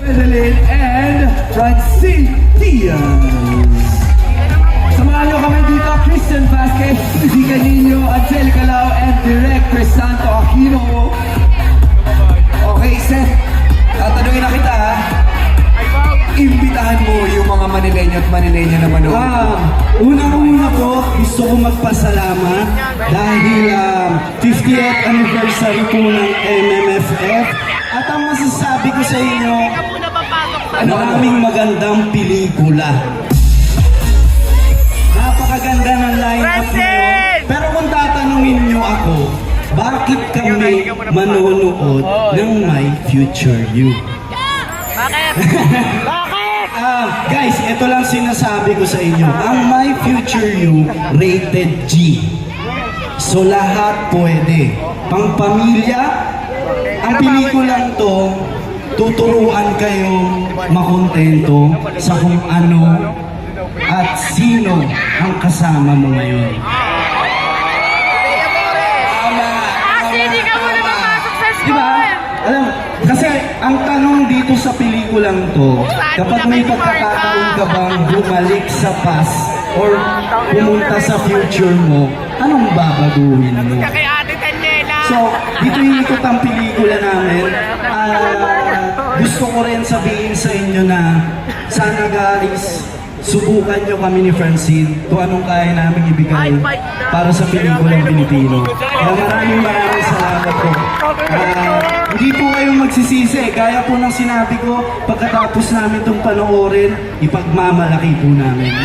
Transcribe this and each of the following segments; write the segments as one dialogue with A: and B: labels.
A: Madeline and Francine Diaz. Samahan niyo kami dito, Christian Vasquez, Zika Nino, Angelica Lau, and Director Santo Aquino. Okay, Seth, tatanungin na kita ha. Imbitahan mo yung mga Manileño at Manileño na manood.
B: Ah, unang-una po, gusto ko magpasalamat dahil um, 50th anniversary po ng MMFF. Ang masasabi ko sa inyo,
A: Ano, ano?
B: maraming magandang pelikula. Napakaganda ng line-up ngayon. Pero kung tatanungin nyo ako, bakit kami manonood ng My Future You? Ah, guys, ito lang sinasabi ko sa inyo. Ang My Future You rated G. So lahat pwede. Pang pamilya, ang pelikulang to, tuturuan kayong makontento sa kung ano at sino ang kasama mo ngayon. Tama.
C: Kasi hindi ka muna papasok sa
B: Di ba?
C: school.
B: Alam, kasi ang tanong dito sa pelikulang to, kapag may pagkakataon ka bang bumalik sa past or pumunta sa future mo, anong babaguhin mo? So, dito hinikot ang pelikula namin. Ah, gusto ko rin sabihin sa inyo na sana guys, subukan nyo kami ni Francine kung anong kaya namin ibigay para sa pelikulang Pilipino. Kaya maraming maraming salamat po. Ah, hindi po kayo magsisisi. Gaya po ng sinabi ko, pagkatapos namin itong panoorin, ipagmamalaki po namin.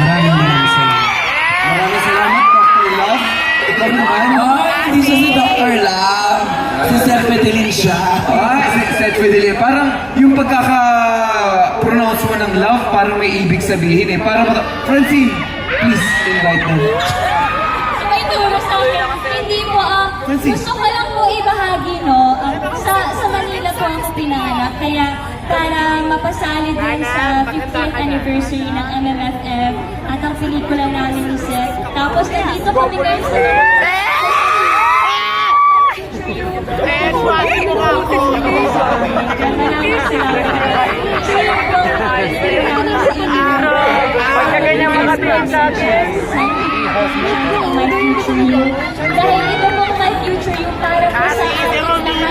A: Seth Fidelia, parang yung pagkaka-pronounce mo ng love, parang may ibig sabihin eh. Parang, Francine, please invite them.
D: may turo sa akin. Hindi po, ah,
A: Francis.
D: gusto ko lang po ibahagi, no, ah, sa, sa Manila po ako pinanganak, kaya para mapasali din sa 50th anniversary ng MMFF at ang pelikula namin ni Seth. Tapos nandito kami ngayon sa Po, maraming sa inyo.
C: Pagkaganyan mga team natin.
D: Dahil ito po future you para po sa ng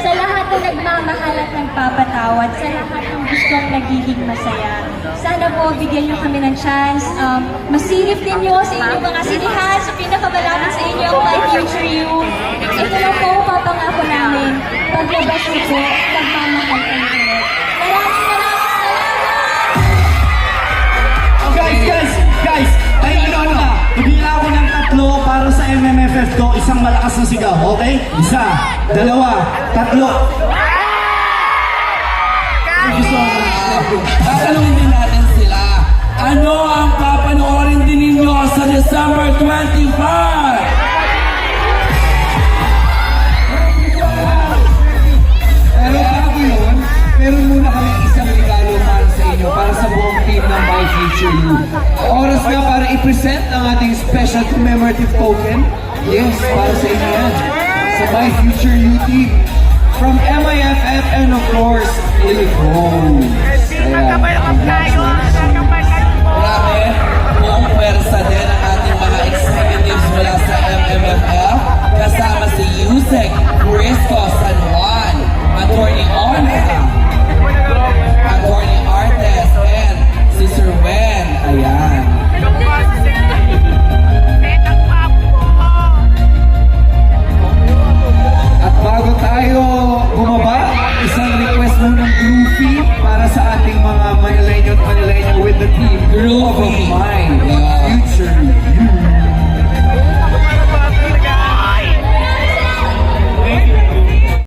D: sa lahat na nagmamahal at nagpapatawad, sa lahat ng gustong nagiging masaya. Sana po bigyan niyo kami ng chance, um, masilip ninyo sa inyong mga sinihan, sa pinakamalapit sa inyo my future you. Ito lang po ang papangako namin, niyo po, nagmamahal kayo ulit. Maraming maraming salamat!
B: Oh, guys, guys, guys, ay ano ano ako ng tatlo para sa MMFF to, isang malakas na sigaw, okay? Isa, dalawa, tatlo. Thank you so much.
E: Tatanungin din natin sila. Ano ang papanoorin din ninyo sa December 25?
A: Commemorative token. Yes, para sa inyo yan. Sa My Future You. From MIFF and of course, Illicom.